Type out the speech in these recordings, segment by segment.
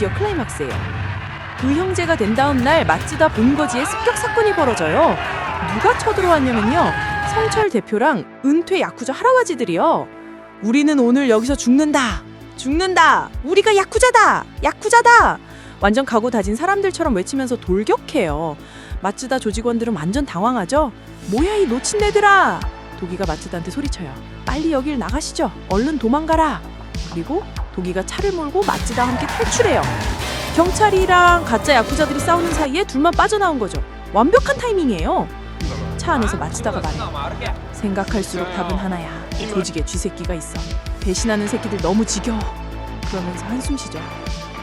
드디어 클라이막스예요. 의형제가 된 다음 날 마츠다 본거지에 습격 사건이 벌어져요. 누가 쳐들어왔냐면요. 성철 대표랑 은퇴 야쿠자 할아버지들이요. 우리는 오늘 여기서 죽는다. 죽는다. 우리가 야쿠자다. 야쿠자다. 완전 각오 다진 사람들처럼 외치면서 돌격해요. 마츠다 조직원들은 완전 당황하죠. 뭐야 이 노친네들아. 도기가 마츠다한테 소리쳐요. 빨리 여길 나가시죠. 얼른 도망가라. 그리고 도기가 차를 몰고 마츠다와 함께 탈출해요. 경찰이랑 가짜 야쿠자들이 싸우는 사이에 둘만 빠져나온 거죠. 완벽한 타이밍이에요. 차 안에서 마츠다가 말해. 생각할수록 답은 하나야. 조직에 쥐새끼가 있어. 배신하는 새끼들 너무 지겨워. 그러면서 한숨 쉬죠.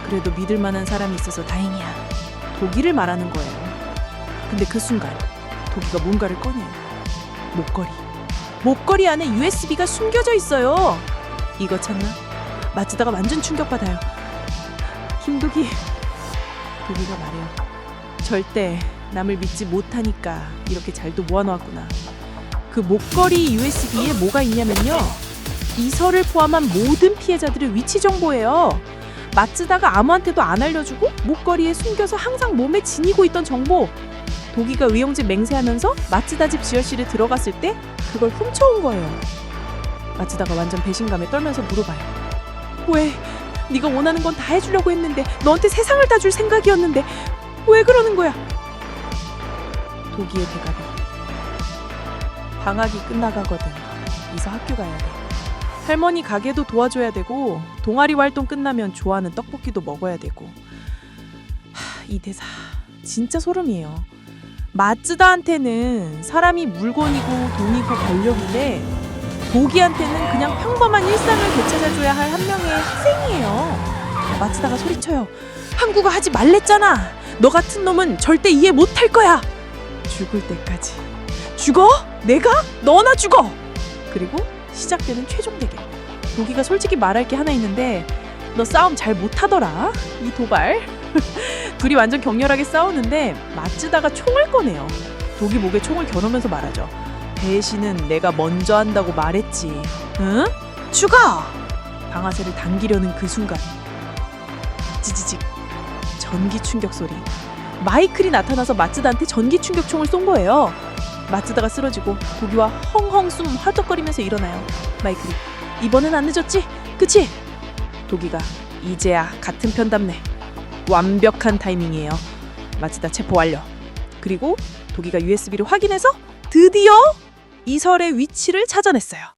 그래도 믿을 만한 사람이 있어서 다행이야. 도기를 말하는 거예요. 근데 그 순간 도기가 뭔가를 꺼내요. 목걸이. 목걸이 안에 USB가 숨겨져 있어요. 이거 찾나? 마츠다가 완전 충격받아요. 김도기. 도기가 말해요. 절대 남을 믿지 못하니까 이렇게 잘도 모아놓았구나. 그 목걸이 USB에 뭐가 있냐면요. 이설을 포함한 모든 피해자들의 위치 정보예요. 마츠다가 아무한테도 안 알려주고 목걸이에 숨겨서 항상 몸에 지니고 있던 정보. 도기가 의형제 맹세하면서 마츠다 집 지열실에 들어갔을 때 그걸 훔쳐온 거예요. 마츠다가 완전 배신감에 떨면서 물어봐요. 왜? 네가 원하는 건 다 해주려고 했는데 너한테 세상을 다 줄 생각이었는데 왜 그러는 거야? 도기의 대답이 방학이 끝나가거든. 이서 학교 가야 돼. 할머니 가게도 도와줘야 되고 동아리 활동 끝나면 좋아하는 떡볶이도 먹어야 되고 하, 이 대사 진짜 소름이에요. 마츠다한테는 사람이 물건이고 돈이고 권력인데 도기한테는 그냥 평범한 일상을 되찾아줘야 할 한 명의 학생이에요. 마츠다가 소리쳐요. 한국어 하지 말랬잖아. 너 같은 놈은 절대 이해 못할 거야. 죽을 때까지. 죽어? 내가? 너나 죽어. 그리고 시작되는 최종 대결. 도기가 솔직히 말할 게 하나 있는데 너 싸움 잘 못하더라. 이 도발. 둘이 완전 격렬하게 싸우는데 마츠다가 총을 꺼내요. 도기 목에 총을 겨누면서 말하죠. 배신은 내가 먼저 한다고 말했지. 응? 죽어! 방아쇠를 당기려는 그 순간 찌지직 전기 충격 소리. 마이클이 나타나서 마츠다한테 전기 충격총을 쏜 거예요. 마츠다가 쓰러지고 도기와 헝헝 숨 헐떡거리면서 일어나요. 마이클이 이번엔 안 늦었지? 그치? 도기가 이제야 같은 편답네. 완벽한 타이밍이에요. 마츠다 체포 완료. 그리고 도기가 USB를 확인해서 드디어 이설의 위치를 찾아냈어요.